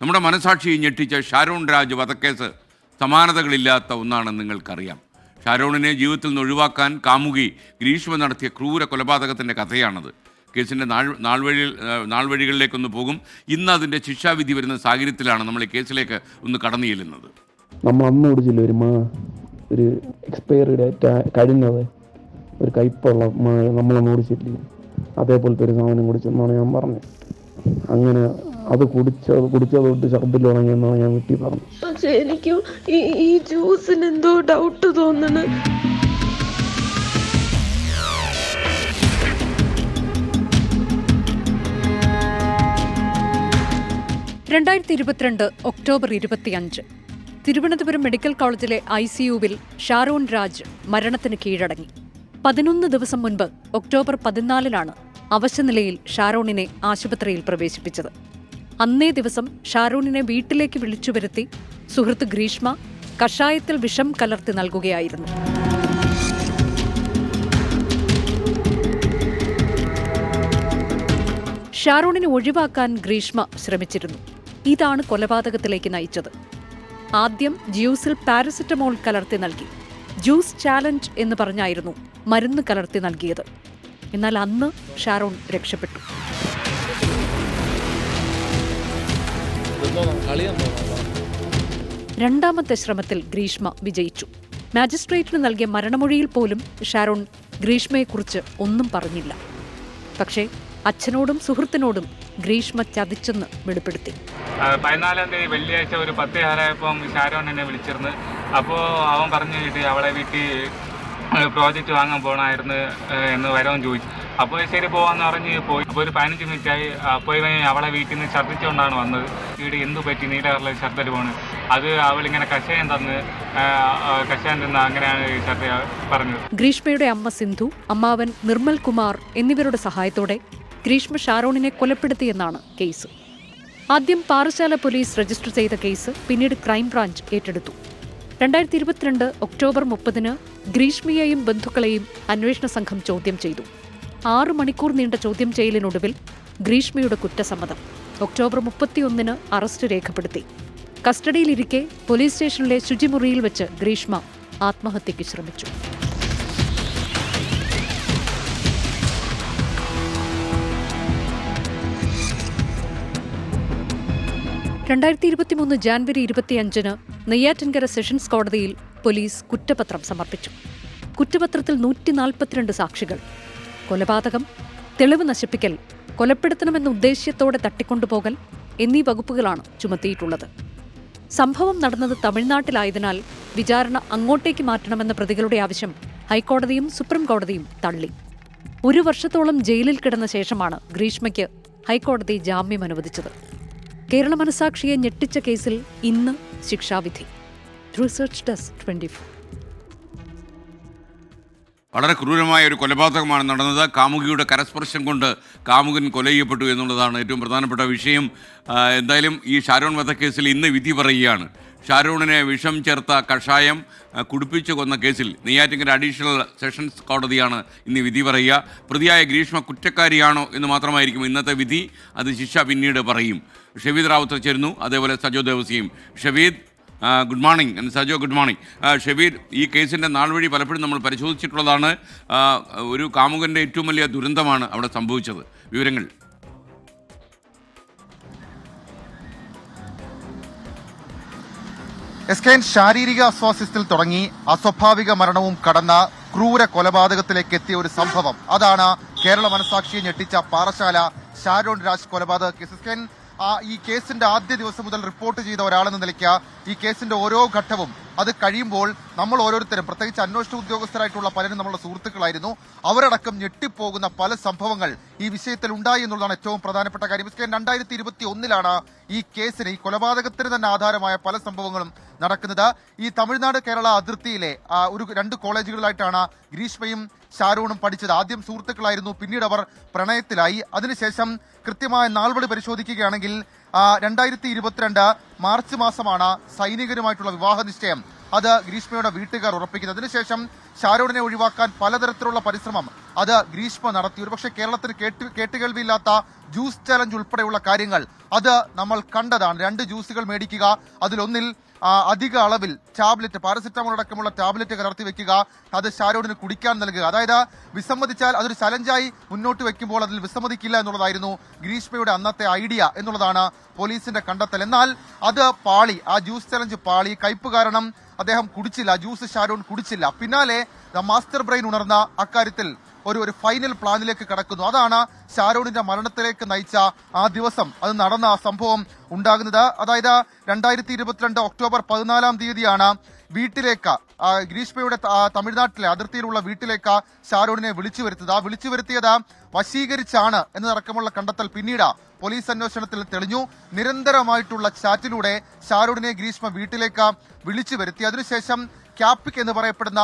നമ്മുടെ മനസാക്ഷിയെ ഞെട്ടിച്ച ഷാരോൺ രാജ് വധക്കേസ് സമാനതകളില്ലാത്ത ഒന്നാണെന്ന് നിങ്ങൾക്കറിയാം. ഷാരോണിനെ ജീവിതത്തിൽ നിന്ന് ഒഴിവാക്കാൻ കാമുകി ഗ്രീഷ്മ നടത്തിയ ക്രൂര കൊലപാതകത്തിന്റെ കഥയാണത്. കേസിന്റെ നാൾ നാൾവഴിയിൽ ഏഹ്, നാൾവഴികളിലേക്കൊന്ന് പോകും. ഇന്ന് അതിന്റെ ശിക്ഷാവിധി വരുന്ന സാഹചര്യത്തിലാണ് നമ്മൾ ഈ കേസിലേക്ക് ഒന്ന് കടന്നു ചെല്ലുന്നത് നമ്മൾ അന്ന് കുടിച്ചില്ല ഒരു മാ ഒരു എക്സ്പയറി ഡേറ്റ് കഴിഞ്ഞത്? ഒരു കയ്പുള്ള മായ നമ്മളന്ന് കുടിച്ചിട്ടില്ല അതേപോലത്തെ ഒരു സാധനം കുടിച്ചെന്നാണ് ഞാൻ പറഞ്ഞത്. അങ്ങനെ അത് കുടിച്ച കുടിച്ചത് തൊട്ട് ഛർദ്ദിൽ തുടങ്ങിയെന്നാണ് ഞാൻ വീട്ടിൽ പറഞ്ഞത്. പക്ഷെ എനിക്ക് ഈ ഈ ജ്യൂസിന് എന്തോ ഡൗട്ട് തോന്നണ് രണ്ടായിരത്തി ഇരുപത്തിരണ്ട് ഒക്ടോബർ ഇരുപത്തിയഞ്ച്. തിരുവനന്തപുരം മെഡിക്കൽ കോളേജിലെ ഐ സി യുവിൽ ഷാരോൺ രാജ് മരണത്തിന് കീഴടങ്ങി. പതിനൊന്ന് ദിവസം മുൻപ് ഒക്ടോബർ പതിനാലിനാണ് അവശനിലയിൽ ഷാരോണിനെ ആശുപത്രിയിൽ പ്രവേശിപ്പിച്ചത്. അന്നേ ദിവസം ഷാരൂണിനെ വീട്ടിലേക്ക് വിളിച്ചു വരുത്തി സുഹൃത്ത് ഗ്രീഷ്മ കഷായത്തിൽ വിഷം കലർത്തി നൽകുകയായിരുന്നു. ഷാരൂണിനെ ഒഴിവാക്കാൻ ഗ്രീഷ്മ ശ്രമിച്ചിരുന്നു. ഇതാണ് കൊലപാതകത്തിലേക്ക് നയിച്ചത്. ആദ്യം ജ്യൂസിൽ പാരസെറ്റമോൾ കലർത്തി നൽകി. ജ്യൂസ് ചാലഞ്ച് എന്ന് പറഞ്ഞായിരുന്നു മരുന്ന് കലർത്തി നൽകിയത്. എന്നാൽ അന്ന് ഷാരോൺ രക്ഷപ്പെട്ടു. രണ്ടാമത്തെ ശ്രമത്തിൽ ഗ്രീഷ്മ വിജയിച്ചു. മാജിസ്ട്രേറ്റിന് നൽകിയ മരണമൊഴിയിൽ പോലും ഷാരോൺ ഗ്രീഷ്മയെക്കുറിച്ച് ഒന്നും പറഞ്ഞില്ല. പക്ഷേ അച്ഛനോടും സുഹൃത്തിനോടും ഗ്രീഷ്മ ചതിച്ചെന്ന് വെളിപ്പെടുത്തി. പതിനാലാം തീയതി വെള്ളിയാഴ്ച ഒരു പത്ത് ആറായപ്പം ഷാരോൺ എന്നെ വിളിച്ചിരുന്നു. അപ്പോൾ അവൻ പറഞ്ഞു അവളെ വീട്ടിൽ പ്രോജക്റ്റ് വാങ്ങാൻ പോകണമായിരുന്നു എന്ന് വരവും ചോദിച്ചു. അപ്പോൾ ശരി പോവാന്ന് പറഞ്ഞ് പോയി. അപ്പോൾ ഒരു പതിനഞ്ച് മിനിറ്റായി അപ്പോൾ ഇവൻ അവളെ വീട്ടിൽ നിന്ന് ഛർദ്ദിച്ചുകൊണ്ടാണ് വന്നത്. വീട് എന്തു പറ്റി? നീലകറിലെ ഛർദ്ദൽ പോണ്. അത് അവളിങ്ങനെ കഷായം തന്ന് കഷായം തന്ന അങ്ങനെയാണ് ശർദ്ദ പറഞ്ഞത്. ഗ്രീഷ്മയുടെ അമ്മ സിന്ധു അമ്മാവൻ നിർമ്മൽ കുമാർ എന്നിവരുടെ സഹായത്തോടെ ഗ്രീഷ്മ ഷാരോണിനെ കൊലപ്പെടുത്തിയെന്നാണ് കേസ്. ആദ്യം പാറശാല പോലീസ് രജിസ്റ്റർ ചെയ്ത കേസ് പിന്നീട് ക്രൈംബ്രാഞ്ച് ഏറ്റെടുത്തു. രണ്ടായിരത്തി ഇരുപത്തിരണ്ട് ഒക്ടോബർ മുപ്പതിന് ഗ്രീഷ്മയെയും ബന്ധുക്കളെയും അന്വേഷണ സംഘം ചോദ്യം ചെയ്തു. ആറ് മണിക്കൂർ നീണ്ട ചോദ്യം ചെയ്യലിനൊടുവിൽ ഗ്രീഷ്മയുടെ കുറ്റസമ്മതം ഒക്ടോബർ മുപ്പത്തിയൊന്നിന് അറസ്റ്റ് രേഖപ്പെടുത്തി. കസ്റ്റഡിയിലിരിക്കെ പോലീസ് സ്റ്റേഷനിലെ ശുചിമുറിയിൽ വെച്ച് ഗ്രീഷ്മ ആത്മഹത്യയ്ക്ക് ശ്രമിച്ചു. രണ്ടായിരത്തി ഇരുപത്തിമൂന്ന് ജാൻവരി ഇരുപത്തിയഞ്ചിന് നെയ്യാറ്റിൻകര സെഷൻസ് കോടതിയിൽ പോലീസ് കുറ്റപത്രം സമർപ്പിച്ചു. കുറ്റപത്രത്തിൽ നൂറ്റി നാൽപ്പത്തിരണ്ട് സാക്ഷികൾ കൊലപാതകം തെളിവ് നശിപ്പിക്കൽ കൊലപ്പെടുത്തണമെന്ന ഉദ്ദേശ്യത്തോടെ തട്ടിക്കൊണ്ടുപോകൽ എന്നീ വകുപ്പുകളാണ് ചുമത്തിയിട്ടുള്ളത്. സംഭവം നടന്നത് തമിഴ്നാട്ടിലായതിനാൽ വിചാരണ അങ്ങോട്ടേക്ക് മാറ്റണമെന്ന പ്രതികളുടെ ആവശ്യം ഹൈക്കോടതിയും സുപ്രീം കോടതിയും തള്ളി. ഒരു വർഷത്തോളം ജയിലിൽ കിടന്ന ശേഷമാണ് ഗ്രീഷ്മയ്ക്ക് ഹൈക്കോടതി ജാമ്യം അനുവദിച്ചത്. കേരള മനസാക്ഷിയെ ഞെട്ടിച്ച കേസിൽ ഇന്ന് ശിക്ഷാവിധി. റിസർച്ച് ഡെസ്ക് ട്വന്റി വളരെ ക്രൂരമായ ഒരു കൊലപാതകമാണ് നടന്നത്. കാമുകിയുടെ കരസ്പർശം കൊണ്ട് കാമുകൻ കൊല ചെയ്യപ്പെട്ടു എന്നുള്ളതാണ് ഏറ്റവും പ്രധാനപ്പെട്ട വിഷയം. എന്തായാലും ഈ ഷാരോൺ വധക്കേസിൽ ഇന്ന് വിധി പറയുകയാണ്. ഷാരോണിനെ വിഷം ചേർത്ത കഷായം കുടിപ്പിച്ചു കൊന്ന കേസിൽ നെയ്യാറ്റിങ്കര അഡീഷണൽ സെഷൻസ് കോടതിയാണ് ഇന്ന് വിധി പറയുക. പ്രതിയായ ഗ്രീഷ്മ കുറ്റക്കാരിയാണോ എന്ന് മാത്രമായിരിക്കും ഇന്നത്തെ വിധി. അത് ശിക്ഷ പിന്നീട് പറയും. ഷവീദ് റാവുത്തർ ചേരുന്നു. അതേപോലെ Sajo ദേവസിയും Shaveed good morning Sajo good morning Shabeer ഈ കേസിന്റെ നാൾ വഴി പലപ്പോഴും നമ്മൾ പരിശോധിച്ചിട്ടുള്ളതാണ്. ഒരു കാമുകന്റെ ഏറ്റവും വലിയ ദുരന്തമാണ് അവിടെ സംഭവിച്ചത്. വിവരങ്ങൾ. എസ് ശാരീരിക അസ്വാസ്ഥ്യത്തിൽ തുടങ്ങി അസ്വാഭാവിക മരണവും കടന്ന ക്രൂര കൊലപാതകത്തിലേക്ക് എത്തിയ ഒരു സംഭവം. അതാണ് കേരള മനസാക്ഷിയെ ഞെട്ടിച്ച പാറശാല ഷാരോൺ രാജ് കൊലപാതക കേസ്. എസ് ഈ കേസിന്റെ ആദ്യ ദിവസം മുതൽ റിപ്പോർട്ട് ചെയ്ത ഒരാളെന്ന നിലയ്ക്ക് ഈ കേസിന്റെ ഓരോ ഘട്ടവും അത് കഴിയുമ്പോൾ നമ്മൾ ഓരോരുത്തരും പ്രത്യേകിച്ച് അന്വേഷണ ഉദ്യോഗസ്ഥരായിട്ടുള്ള പലരും നമ്മുടെ സുഹൃത്തുക്കളായിരുന്നു. അവരടക്കം ഞെട്ടിപ്പോകുന്ന പല സംഭവങ്ങൾ ഈ വിഷയത്തിൽ ഉണ്ടായി എന്നുള്ളതാണ് ഏറ്റവും പ്രധാനപ്പെട്ട കാര്യം. എസ് കെ രണ്ടായിരത്തി ഇരുപത്തി ഒന്നിലാണ് ഈ കേസിന് ഈ കൊലപാതകത്തിന് തന്നെ ആധാരമായ പല സംഭവങ്ങളും നടക്കുന്നത്. ഈ തമിഴ്നാട് കേരള അതിർത്തിയിലെ ഒരു രണ്ട് കോളേജുകളിലായിട്ടാണ് ഗ്രീഷ്മയും ഷാരൂണും പഠിച്ചത്. ആദ്യം സുഹൃത്തുക്കളായിരുന്നു പിന്നീട് അവർ പ്രണയത്തിലായി. അതിനുശേഷം കൃത്യമായ നാൾവഴി പരിശോധിക്കുകയാണെങ്കിൽ രണ്ടായിരത്തി ഇരുപത്തിരണ്ട് മാർച്ച് മാസമാണ് സൈനികരുമായിട്ടുള്ള വിവാഹ നിശ്ചയം. അത് ഗ്രീഷ്മയുടെ വീട്ടുകാർ ഉറപ്പിക്കുന്നത്. അതിനുശേഷം ഷാരൂണിനെ ഒഴിവാക്കാൻ പലതരത്തിലുള്ള പരിശ്രമം അത് ഗ്രീഷ്മ നടത്തി ഒരുപക്ഷെ കേരളത്തിന് കേട്ട് കേട്ടുകേൾവിയില്ലാത്ത ജ്യൂസ് ചലഞ്ച് ഉൾപ്പെടെയുള്ള കാര്യങ്ങൾ അത് നമ്മൾ കണ്ടതാണ്. രണ്ട് ജ്യൂസുകൾ മേടിക്കുക അതിലൊന്നിൽ അധിക അളവിൽ ടാബ്ലറ്റ് പാരസെറ്റമോൾ അടക്കമുള്ള ടാബ്ലറ്റ് കലർത്തി വെക്കുക അത് ഷാരോഡിന് കുടിക്കാൻ നൽകുക. അതായത് വിസമ്മതിച്ചാൽ അതൊരു ചലഞ്ചായി മുന്നോട്ട് വെക്കുമ്പോൾ അതിൽ വിസമ്മതിക്കില്ല എന്നുള്ളതായിരുന്നു ഗ്രീഷ്മയുടെ അന്നത്തെ ഐഡിയ എന്നുള്ളതാണ് പോലീസിന്റെ കണ്ടെത്തൽ. എന്നാൽ അത് പാളി ആ ജ്യൂസ് ചലഞ്ച് പാളി. കയ്പ് കാരണം അദ്ദേഹം കുടിച്ചില്ല ജ്യൂസ് ഷാരോൺ കുടിച്ചില്ല. പിന്നാലെ മാസ്റ്റർ ബ്രെയിൻ ഉണർന്ന അക്കാര്യത്തിൽ ഒരു ഒരു ഫൈനൽ പ്ലാനിലേക്ക് കടക്കുന്നു. അതാണ് ഷാരോണിന്റെ മരണത്തിലേക്ക് നയിച്ച ആ ദിവസം. അത് നടന്ന ആ സംഭവം ഉണ്ടാകുന്നത്. അതായത് രണ്ടായിരത്തി ഇരുപത്തിരണ്ട് ഒക്ടോബർ പതിനാലാം തീയതിയാണ് വീട്ടിലേക്ക് ഗ്രീഷ്മയുടെ തമിഴ്നാട്ടിലെ അതിർത്തിയിലുള്ള വീട്ടിലേക്ക് ഷാരോണിനെ വിളിച്ചു വരുത്തത് ആ വിളിച്ചു വരുത്തിയത് വശീകരിച്ചാണ് എന്നതടക്കമുള്ള കണ്ടെത്തൽ പിന്നീട് പോലീസ് അന്വേഷണത്തിൽ തെളിഞ്ഞു. നിരന്തരമായിട്ടുള്ള ചാറ്റിലൂടെ ഷാരോണിനെ ഗ്രീഷ്മ വീട്ടിലേക്ക് വിളിച്ചു വരുത്തി. അതിനുശേഷം ക്യാപിക് എന്ന് പറയപ്പെടുന്ന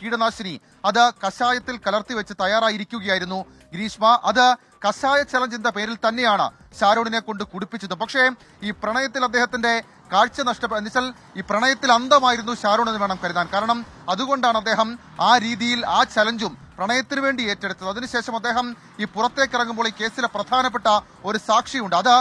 കീടനാശിനി അത് കഷായത്തിൽ കലർത്തി വെച്ച് തയ്യാറായിരിക്കുകയായിരുന്നു ഗ്രീഷ്മ. അത് കഷായ ചലഞ്ച് എന്ന പേരിൽ തന്നെയാണ് ഷാരോണിനെ കൊണ്ട് കുടിപ്പിച്ചത്. പക്ഷേ ഈ പ്രണയത്തിൽ അദ്ദേഹത്തിന്റെ കാഴ്ച നഷ്ടപ്പെട്ട എന്നുവെച്ചാൽ ഈ പ്രണയത്തിൽ അന്തമായിരുന്നു ഷാരോൺ എന്ന് വേണം കരുതാൻ. കാരണം അതുകൊണ്ടാണ് അദ്ദേഹം ആ രീതിയിൽ ആ ചലഞ്ചും പ്രണയത്തിന് വേണ്ടി ഏറ്റെടുത്തത്. അതിനുശേഷം അദ്ദേഹം ഈ പുറത്തേക്ക് ഇറങ്ങുമ്പോൾ ഈ കേസിലെ പ്രധാനപ്പെട്ട ഒരു സാക്ഷിയുണ്ട്. അത്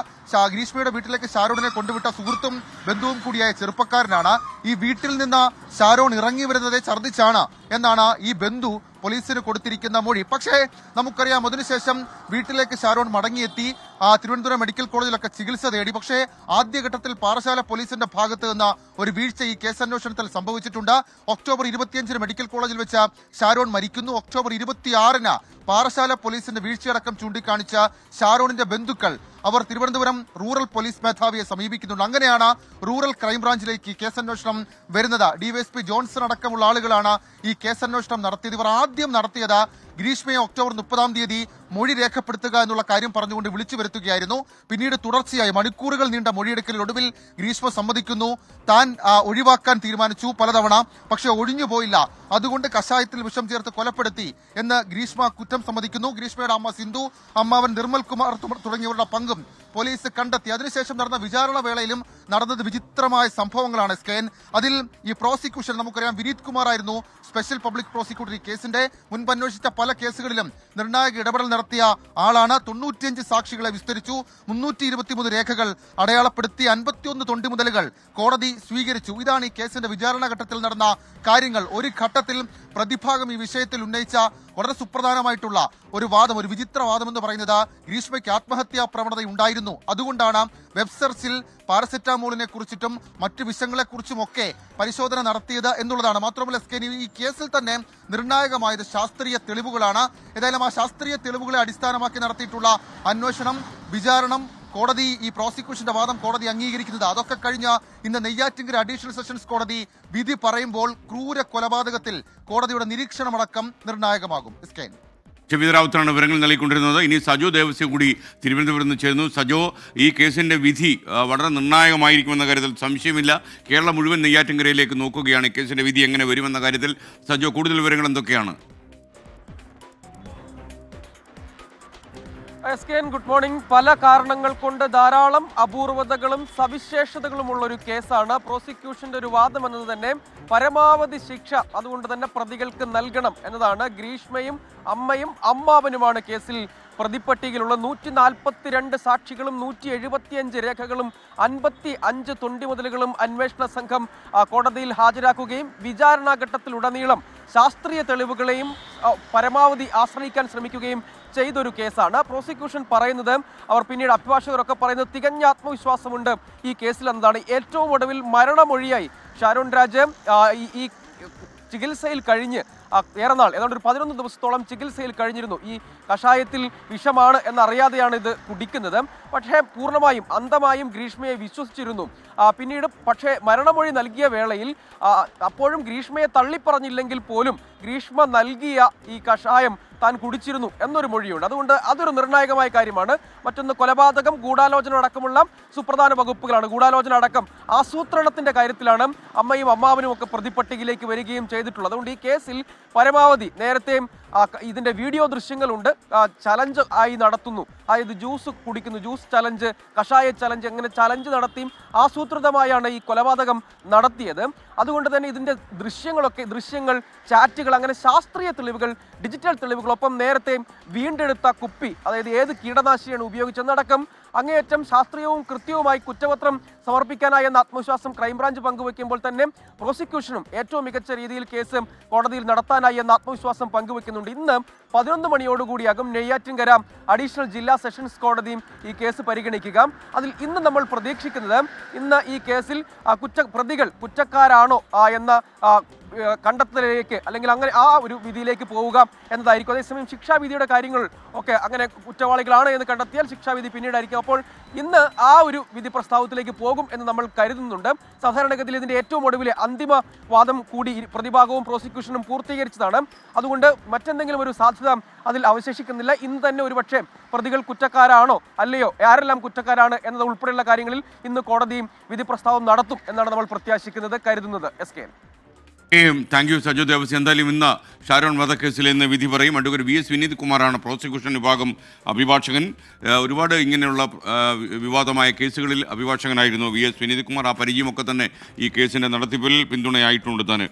ഗ്രീഷ്മയുടെ വീട്ടിലേക്ക് ഷാരോണിനെ കൊണ്ടുവിട്ട സുഹൃത്തും ബന്ധുവും കൂടിയായ ചെറുപ്പക്കാരനാണ്. ഈ വീട്ടിൽ നിന്ന് ഷാരോൺ ഇറങ്ങി വരുന്നത് ഛർദ്ദിച്ചാണ് എന്നാണ് ഈ ബന്ധു പോലീസിന് കൊടുത്തിരിക്കുന്ന മൊഴി. പക്ഷേ നമുക്കറിയാം അതിനുശേഷം വീട്ടിലേക്ക് ഷാരോൺ മടങ്ങിയെത്തി. തിരുവനന്തപുരം മെഡിക്കൽ കോളേജിലൊക്കെ ചികിത്സ തേടി. പക്ഷേ ആദ്യഘട്ടത്തിൽ പാറശാല പോലീസിന്റെ ഭാഗത്ത് നിന്ന് ഒരു വീഴ്ച ഈ കേസ് അന്വേഷണത്തിൽ സംഭവിച്ചിട്ടുണ്ട്. ഒക്ടോബർ ഇരുപത്തിയഞ്ചിന് മെഡിക്കൽ കോളേജിൽ വെച്ച് ഷാരോൺ മരിക്കുന്നു. ഒക്ടോബർ ഇരുപത്തിയാറിന് പാറശാല പോലീസിന്റെ വീഴ്ചയടക്കം ചൂണ്ടിക്കാണിച്ച ഷാരോണിന്റെ ബന്ധുക്കൾ അവർ തിരുവനന്തപുരം റൂറൽ പോലീസ് മേധാവിയെ സമീപിക്കുന്നുണ്ട്. അങ്ങനെയാണ് റൂറൽ ക്രൈംബ്രാഞ്ചിലേക്ക് ഈ കേസ് അന്വേഷണം വരുന്നത് ഡിവൈഎസ്പി ജോൺസൺ അടക്കമുള്ള ആളുകളാണ് ഈ കേസന്വേഷണം നടത്തിയത്. ഇവർ ആദ്യം നടത്തിയത് ഗ്രീഷ്മയെ ഒക്ടോബർ മുപ്പതാം തീയതി മൊഴി രേഖപ്പെടുത്തുക എന്നുള്ള കാര്യം പറഞ്ഞുകൊണ്ട് വിളിച്ചു വരുത്തുകയായിരുന്നു. പിന്നീട് തുടർച്ചയായി മണിക്കൂറുകൾ നീണ്ട മൊഴിയെടുക്കലിൽ ഒടുവിൽ ഗ്രീഷ്മ സമ്മതിക്കുന്നു. താൻ ഒഴിവാക്കാൻ തീരുമാനിച്ചു പലതവണ പക്ഷെ ഒഴിഞ്ഞു പോയില്ല അതുകൊണ്ട് കഷായത്തിൽ വിഷം ചേർത്ത് കൊലപ്പെടുത്തി എന്ന് ഗ്രീഷ്മ കുറ്റം സമ്മതിക്കുന്നു. ഗ്രീഷ്മയുടെ അമ്മ സിന്ധു അമ്മാവൻ നിർമ്മൽ കുമാർ തുടങ്ങിയവരുടെ പങ്കും പോലീസ് കണ്ടെത്തി. അതിനുശേഷം നടന്ന വിചാരണ വേളയിലും നടന്നത് വിചിത്രമായ സംഭവങ്ങളാണ് സ്കേൻ. അതിൽ ഈ പ്രോസിക്യൂഷൻ നമുക്കറിയാം വിനീത് കുമാർ ആയിരുന്നു സ്പെഷ്യൽ പബ്ലിക് പ്രോസിക്യൂട്ടർ ഈ കേസിന്റെ. മുൻപ് അന്വേഷിച്ച പല കേസുകളിലും നിർണായക ഇടപെടൽ നടത്തിയ ആളാണ്. തൊണ്ണൂറ്റിയഞ്ച് സാക്ഷികളെ വിസ്തരിച്ചു. മുന്നൂറ്റി ഇരുപത്തിമൂന്ന് രേഖകൾ അടയാളപ്പെടുത്തി അൻപത്തിയൊന്ന് തൊണ്ടിമുതലുകൾ കോടതി സ്വീകരിച്ചു. ഇതാണ് ഈ കേസിന്റെ വിചാരണ ഘട്ടത്തിൽ നടന്ന കാര്യങ്ങൾ. ഒരു ഘട്ടത്തിൽ പ്രതിഭാഗം ഈ വിഷയത്തിൽ ഉന്നയിച്ച വളരെ സുപ്രധാനമായിട്ടുള്ള ഒരു വാദം ഒരു വിചിത്ര വാദം എന്ന് പറയുന്നത് ഗ്രീഷ്മയ്ക്ക് ആത്മഹത്യാ പ്രവണത ഉണ്ടായിരുന്നു അതുകൊണ്ടാണ് വെബ് സെർച്ചിൽ പാരസെറ്റാമോളിനെ കുറിച്ചിട്ടും മറ്റു വിഷങ്ങളെ കുറിച്ചും ഒക്കെ പരിശോധന നടത്തിയത് എന്നുള്ളതാണ്. മാത്രമല്ല എസ് കെ ഈ കേസിൽ തന്നെ നിർണായകമായത് ശാസ്ത്രീയ തെളിവുകളാണ്. ഏതായാലും ആ ശാസ്ത്രീയ തെളിവുകളെ അടിസ്ഥാനമാക്കി നടത്തിയിട്ടുള്ള അന്വേഷണം വിചാരണം കോടതി ഈ പ്രോസിക്യൂഷന്റെ വാദം കോടതി അംഗീകരിക്കുന്നത് അതൊക്കെ കഴിഞ്ഞ ഇന്ന് നെയ്യാറ്റിങ്കര അഡീഷണൽ സെഷൻസ് കോടതി വിധി പറയുമ്പോൾ ക്രൂര കൊലപാതകത്തിൽ കോടതിയുടെ നിരീക്ഷണമടക്കം നിർണായകമാകും. ഇസ്കൈൻ ചെവിത റാവുത്താണ് വിവരങ്ങൾ നൽകിക്കൊണ്ടിരുന്നത്. ഇനി സജോ ദേവസ്യ കൂടി തിരുവനന്തപുരത്ത് നിന്ന് ചേരുന്നു. സജോ ഈ കേസിന്റെ വിധി വളരെ നിർണായകമായിരിക്കുമെന്ന കാര്യത്തിൽ സംശയമില്ല. കേരളം മുഴുവൻ നെയ്യാറ്റിൻകരയിലേക്ക് നോക്കുകയാണ്. ഈ കേസിന്റെ വിധി എങ്ങനെ വരുമെന്ന കാര്യത്തിൽ സജോ കൂടുതൽ വിവരങ്ങൾ എന്തൊക്കെയാണ്? S K N good morning. പല കാരണങ്ങൾ കൊണ്ട് ധാരാളം അപൂർവതകളും സവിശേഷതകളുമുള്ള ഒരു കേസാണ് പ്രോസിക്യൂഷന്റെ ഒരു വാദം എന്നത് തന്നെ പരമാവധി ശിക്ഷ അതുകൊണ്ട് തന്നെ പ്രതികൾക്ക് നൽകണം എന്നതാണ്. ഗ്രീഷ്മയും അമ്മയും അമ്മാവനുമാണ് കേസിൽ പ്രതിപ്പട്ടികയിലുള്ള നൂറ്റി നാൽപ്പത്തിരണ്ട് സാക്ഷികളും നൂറ്റി എഴുപത്തിയഞ്ച് രേഖകളും അൻപത്തി അഞ്ച് തൊണ്ടിമുതലുകളും അന്വേഷണ സംഘം കോടതിയിൽ ഹാജരാക്കുകയും വിചാരണാഘട്ടത്തിലുടനീളം ശാസ്ത്രീയ തെളിവുകളെയും പരമാവധി ആശ്രയിക്കാൻ ശ്രമിക്കുകയും ചെയ്തൊരു കേസാണ്. പ്രോസിക്യൂഷൻ പറയുന്നത് അവർ പിന്നീട് അഭിഭാഷകരൊക്കെ പറയുന്നത് തികഞ്ഞ ആത്മവിശ്വാസമുണ്ട് ഈ കേസിൽ എന്നതാണ്. ഏറ്റവും ഒടുവിൽ മരണമൊഴിയായി ഷാരോൺ രാജ് ഈ- ചികിത്സയിൽ കഴിഞ്ഞ് ഏറെ നാൾ ഏതാണ്ട് ഒരു പതിനൊന്ന് ദിവസത്തോളം ചികിത്സയിൽ കഴിഞ്ഞിരുന്നു. ഈ കഷായത്തിൽ വിഷമാണ് എന്നറിയാതെയാണ് ഇത് കുടിക്കുന്നത്. പക്ഷേ പൂർണമായും അന്ധമായും ഗ്രീഷ്മയെ വിശ്വസിച്ചിരുന്നു. പിന്നീട് പക്ഷേ മരണമൊഴി നൽകിയ വേളയിൽ അപ്പോഴും ഗ്രീഷ്മയെ തള്ളിപ്പറഞ്ഞില്ലെങ്കിൽ പോലും ഗ്രീഷ്മ നൽകിയ ഈ കഷായം താൻ കുടിച്ചിരുന്നു എന്നൊരു മൊഴിയുണ്ട്. അതുകൊണ്ട് അതൊരു നിർണായകമായ കാര്യമാണ്. മറ്റൊന്ന് കൊലപാതകം ഗൂഢാലോചന അടക്കമുള്ള സുപ്രധാന വകുപ്പുകളാണ്. ഗൂഢാലോചന അടക്കം ആസൂത്രണത്തിന്റെ കാര്യത്തിലാണ് അമ്മയും അമ്മാവനും ഒക്കെ പ്രതിപട്ടികയിലേക്ക് വരികയും ചെയ്തിട്ടുള്ളത്. അതുകൊണ്ട് ഈ കേസിൽ പരമാവധി നേരത്തെ ഇതിന്റെ വീഡിയോ ദൃശ്യങ്ങളുണ്ട്. ചലഞ്ച് ആയി നടത്തുന്നു. അതായത് ജ്യൂസ് കുടിക്കുന്നു. ജ്യൂസ് ചലഞ്ച് കഷായ ചലഞ്ച് അങ്ങനെ ചലഞ്ച് നടത്തിയും ആസൂത്രിതമായാണ് ഈ കൊലപാതകം നടത്തിയത്. അതുകൊണ്ട് തന്നെ ഇതിന്റെ ദൃശ്യങ്ങളൊക്കെ ദൃശ്യങ്ങൾ ചാറ്റുകൾ അങ്ങനെ ശാസ്ത്രീയ തെളിവുകൾ ഡിജിറ്റൽ തെളിവുകളൊപ്പം നേരത്തെ വീണ്ടെടുത്ത കുപ്പി അതായത് ഏത് കീടനാശിനിയാണ് ഉപയോഗിച്ചെന്നടക്കം അങ്ങേയറ്റം ശാസ്ത്രീയവും കൃത്യവുമായി കുറ്റപത്രം സമർപ്പിക്കാനായി എന്ന ആത്മവിശ്വാസം ക്രൈംബ്രാഞ്ച് പങ്കുവെക്കുമ്പോൾ തന്നെ പ്രോസിക്യൂഷനും ഏറ്റവും മികച്ച രീതിയിൽ കേസ് കോടതിയിൽ നടത്താനായി എന്ന ആത്മവിശ്വാസം പങ്കുവെക്കുന്നുണ്ട്. ഇന്ന് പതിനൊന്ന് മണിയോടുകൂടിയാകും നെയ്യാറ്റിൻകര അഡീഷണൽ ജില്ലാ സെഷൻസ് കോടതിയും ഈ കേസ് പരിഗണിക്കുക. അതിൽ ഇന്ന് നമ്മൾ പ്രതീക്ഷിക്കുന്നത് ഇന്ന് ഈ കേസിൽ കുറ്റ പ്രതികൾ കുറ്റക്കാരാണോ എന്ന കണ്ടെത്തലിലേക്ക് അല്ലെങ്കിൽ അങ്ങനെ ആ ഒരു വിധിയിലേക്ക് പോവുക എന്നതായിരിക്കും. അതേസമയം ശിക്ഷാവിധിയുടെ കാര്യങ്ങൾ ഒക്കെ അങ്ങനെ കുറ്റവാളികളാണ് എന്ന് കണ്ടെത്തിയാൽ ശിക്ഷാവിധി പിന്നീടായിരിക്കും. അപ്പോൾ ഇന്ന് ആ ഒരു വിധി പ്രസ്താവത്തിലേക്ക് പോകും എന്ന് നമ്മൾ കരുതുന്നുണ്ട്. സാധാരണഗതിയിൽ ഇതിന്റെ ഏറ്റവും ഒടുവിലെ അന്തിമ വാദം കൂടി പ്രതിഭാഗവും പ്രോസിക്യൂഷനും പൂർത്തീകരിച്ചതാണ്. അതുകൊണ്ട് മറ്റെന്തെങ്കിലും ഒരു സാധ്യത അതിൽ അവശേഷിക്കുന്നില്ല. ഇന്ന് തന്നെ ഒരുപക്ഷെ പ്രതികൾ കുറ്റക്കാരാണോ അല്ലയോ ആരെല്ലാം കുറ്റക്കാരാണ് എന്നത് ഉൾപ്പെടെയുള്ള കാര്യങ്ങളിൽ ഇന്ന് കോടതിയും വിധി പ്രസ്താവം നടത്തും എന്നാണ് നമ്മൾ പ്രത്യാശിക്കുന്നത് കരുതുന്നത്. S K thank you Saju Devasi എന്തായാലും ഇന്ന് ഷാരോൺ വധക്കേസിൽ ഇന്ന് വിധി പറയും. അഡ്വക്കേറ്റ് വി എസ് വിനീത് കുമാറാണ് പ്രോസിക്യൂഷൻ വിഭാഗം അഭിഭാഷകൻ. ഒരുപാട് ഇങ്ങനെയുള്ള വിവാദമായ കേസുകളിൽ അഭിഭാഷകനായിരുന്നു വി എസ് വിനീത് കുമാർ. ആ പരിചയമൊക്കെ തന്നെ ഈ കേസിന്റെ നടത്തിപ്പിൽ പിന്തുണയായിട്ടുണ്ട് താൻ